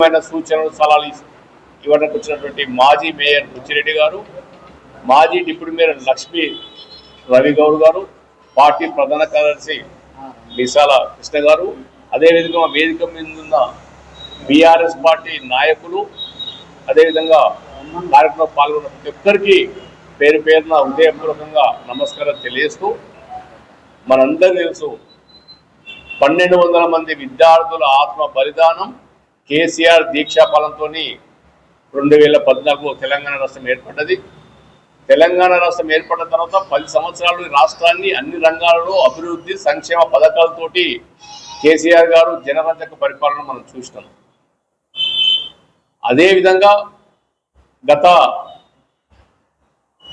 ముఖ్యమైన సూచనలు సలహాలు ఇవ్వడానికి వచ్చినటువంటి మాజీ మేయర్ బుచ్చిరెడ్డి గారు మాజీ డిప్యూటీ మేయర్ లక్ష్మీ రవి గౌడ్ గారు పార్టీ ప్రధాన కార్యదర్శి మిసాల కృష్ణ గారు అదేవిధంగా వేదిక మీద ఉన్న బీఆర్ఎస్ పార్టీ నాయకులు అదేవిధంగా కార్యక్రమంలో పాల్గొన్న ప్రతి ఒక్కరికి పేరు పేరున హృదయపూర్వకంగా నమస్కారం తెలియజేస్తూ మనందరూ తెలుసు పన్నెండు వందల మంది విద్యార్థుల ఆత్మ బలిదానం కేసీఆర్ దీక్షాఫలంతో రెండు వేల పద్నాలుగులో తెలంగాణ రాష్ట్రం ఏర్పడ్డది. తెలంగాణ రాష్ట్రం ఏర్పడిన తర్వాత పది సంవత్సరాలు రాష్ట్రాన్ని అన్ని రంగాలలో అభివృద్ధి సంక్షేమ పథకాలతోటి కేసీఆర్ గారు జనరంజక పరిపాలన మనం చూసినాం. అదేవిధంగా గత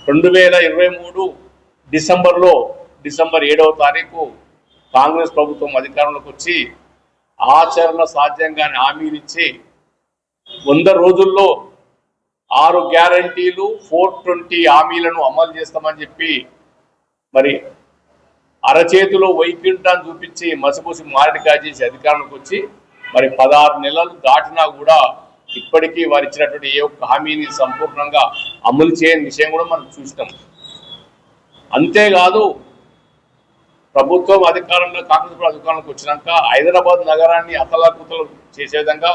రెండు వేల ఇరవై మూడు డిసెంబర్లో డిసెంబర్ ఏడవ తారీఖు కాంగ్రెస్ ప్రభుత్వం అధికారంలోకి వచ్చి ఆచరణ సాధ్యంగానే హామీలు ఇచ్చి వంద రోజుల్లో ఆరు గ్యారంటీలు ఫోర్ ట్వంటీ హామీలను అమలు చేస్తామని చెప్పి మరి అరచేతిలో వైకుంఠాన్ని చూపించి మసిపూసి మారడికాయ కాజేసి అధికారంలోకి వచ్చి మరి పదహారు నెలలు దాటినా కూడా ఇప్పటికీ వారు ఇచ్చినటువంటి ఏ ఒక్క హామీని సంపూర్ణంగా అమలు చేయని విషయం కూడా మనం చూసినాం. అంతేకాదు ప్రభుత్వం అధికారంలో కాంగ్రెస్ అధికారంలోకి వచ్చినాక హైదరాబాద్ నగరాన్ని అతలాకుతలు చేసే విధంగా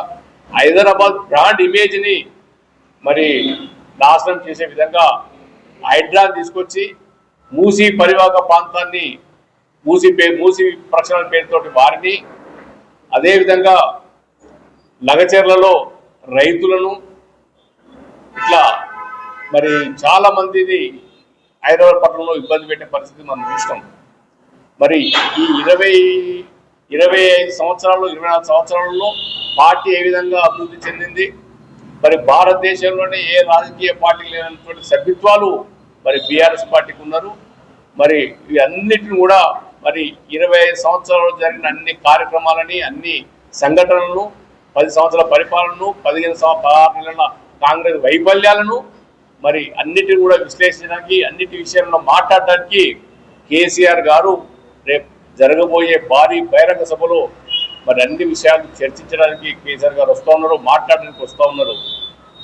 హైదరాబాద్ బ్రాండ్ ఇమేజ్ని మరి నాశనం చేసే విధంగా హైడ్రా తీసుకొచ్చి మూసీ పరివాహక ప్రాంతాన్ని మూసి పే మూసి ప్రక్షాళన పేరుతోటి వారిని అదేవిధంగా లగచెర్లలో రైతులను ఇట్లా మరి చాలా మందిని హైదరాబాద్ పట్టణంలో ఇబ్బంది పెట్టే పరిస్థితి మనం చూస్తాం మరి ఈ ఇరవై ఇరవై ఐదు సంవత్సరాలు ఇరవై నాలుగు సంవత్సరాలలో పార్టీ ఏ విధంగా అభివృద్ధి చెందింది? మరి భారతదేశంలోనే ఏ రాజకీయ పార్టీ లేనటువంటి సభ్యత్వాలు మరి బీఆర్ఎస్ పార్టీకి ఉన్నారు. మరి ఇవి కూడా మరి ఇరవై ఐదు సంవత్సరాలు జరిగిన అన్ని కార్యక్రమాలని అన్ని సంఘటనలను పది సంవత్సరాల పరిపాలనను పదిహేను సంవత్సరాల పదహారు నెలల కాంగ్రెస్ వైఫల్యాలను మరి అన్నిటిని కూడా విశ్లేషించడానికి అన్నిటి విషయంలో మాట్లాడడానికి కేసీఆర్ గారు రేపు జరగబోయే భారీ బహిరంగ సభలో మరి అన్ని విషయాలు చర్చించడానికి కేసీఆర్ గారు వస్తూ ఉన్నారు మాట్లాడడానికి వస్తూ ఉన్నారు.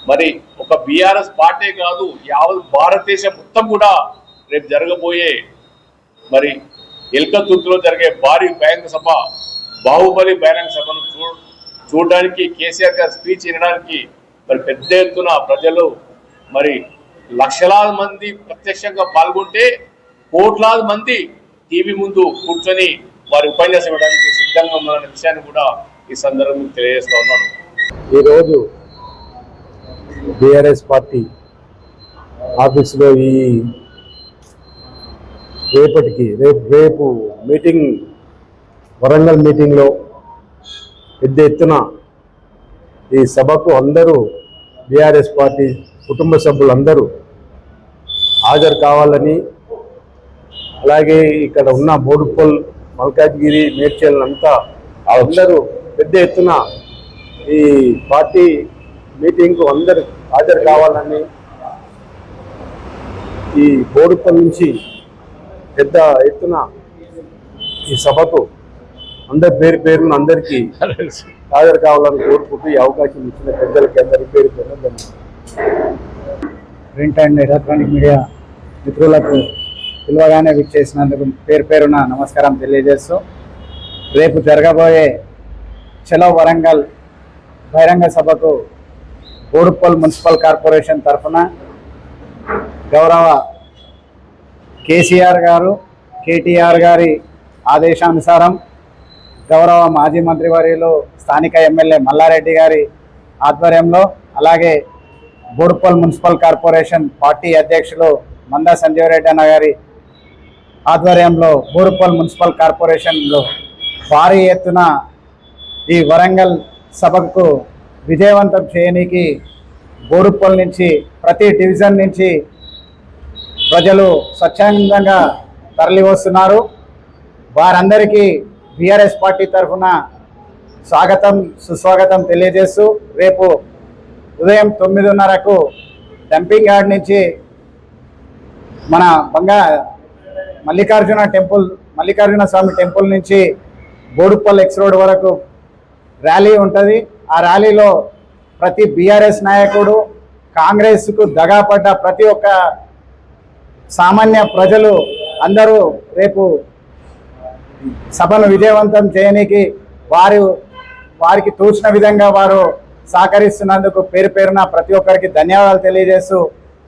మరి ఒక బీఆర్ఎస్ పార్టీ కాదు యావత్ భారతదేశం మొత్తం కూడా రేపు జరగబోయే మరి ఎల్కతుర్తిలో జరిగే భారీ బహిరంగ సభ బాహుబలి బహిరంగ సభను చూ చూడడానికి కేసీఆర్ గారు స్పీచ్ వినడానికి మరి పెద్ద ఎత్తున ప్రజలు మరి లక్షలాది మంది ప్రత్యక్షంగా పాల్గొంటే కోట్లాది మంది టీవీ ముందు కూర్చొని వారి ఉపన్యాసం ఇవ్వడానికి సిద్ధంగా ఉన్నారనే విషయాన్ని కూడా ఈ సందర్భంగా తెలియజేస్తా ఉన్నాను. ఈరోజు బీఆర్ఎస్ పార్టీ ఆఫీసులో ఈ రేపటికి రేపు రేపు మీటింగ్ వరంగల్ మీటింగ్లో పెద్ద ఎత్తున ఈ సభకు అందరూ బీఆర్ఎస్ పార్టీ కుటుంబ సభ్యులందరూ హాజరు కావాలని అలాగే ఇక్కడ ఉన్న బోడుపల్ మల్కాజ్గిరి మేడ్చల్ అంతా అందరూ పెద్ద ఎత్తున ఈ పార్టీ మీటింగ్కు అందరు హాజరు కావాలని ఈ బోడుపల్ నుంచి పెద్ద ఎత్తున ఈ సభకు అందరి పేరు పేరున అందరికీ హాజరు కావాలని కోరుకుంటూ ఈ అవకాశం ఇచ్చిన పెద్దలకి అందరి పేరు పేరున ప్రింట్ అండ్ ఎలక్ట్రానిక్ మీడియా మిత్రులకు పిలవగానే విచ్చేసినందుకు పేరు పేరున నమస్కారం తెలియజేస్తూ రేపు జరగబోయే చలో వరంగల్ బహిరంగ సభకు బోడుపల్ మున్సిపల్ కార్పొరేషన్ తరఫున గౌరవ కేసీఆర్ గారు కేటీఆర్ గారి ఆదేశానుసారం గౌరవ మాజీ మంత్రివర్యులు స్థానిక ఎమ్మెల్యే మల్లారెడ్డి గారి ఆధ్వర్యంలో అలాగే బోడుపల్ మున్సిపల్ కార్పొరేషన్ పార్టీ అధ్యక్షులు మందా సంజీవరెడ్డి అన్న గారి ఆధ్వర్యంలో బోరుపల్ మున్సిపల్ కార్పొరేషన్లో భారీ ఎత్తున ఈ వరంగల్ సభకు విజయవంతం చేయనీకి బోరుపల్ నుంచి ప్రతి డివిజన్ నుంచి ప్రజలు స్వచ్ఛందంగా తరలివస్తున్నారు. వారందరికీ బీఆర్ఎస్ పార్టీ తరఫున స్వాగతం సుస్వాగతం తెలియజేస్తూ రేపు ఉదయం తొమ్మిదిన్నరకు డంపింగ్ యార్డ్ నుంచి మన బంగా మల్లికార్జున టెంపుల్ మల్లికార్జున స్వామి టెంపుల్ నుంచి బోడుపల్ ఎక్స్ రోడ్ వరకు ర్యాలీ ఉంటుంది. ఆ ర్యాలీలో ప్రతి బీఆర్ఎస్ నాయకుడు కాంగ్రెస్కు దగాపడ్డ ప్రతి ఒక్క సామాన్య ప్రజలు అందరూ రేపు సభను విజయవంతం చేయనీకి వారు వారికి తోచిన విధంగా వారు సహకరిస్తున్నందుకు పేరు పేరున ప్రతి ఒక్కరికి ధన్యవాదాలు తెలియజేస్తూ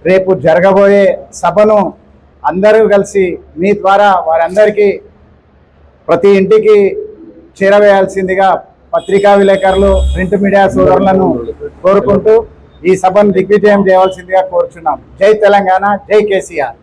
రేపు జరగబోయే సభను అందరూ కలిసి మీ ద్వారా వారందరికీ ప్రతి ఇంటికి చేరవేయాల్సిందిగా పత్రికా విలేకరులు ప్రింట్ మీడియా సోదరులను కోరుకుంటూ ఈ సభను దిగ్విజయం చేయవలసిందిగా కోరుచున్నాం. జై తెలంగాణ జై కేసీఆర్.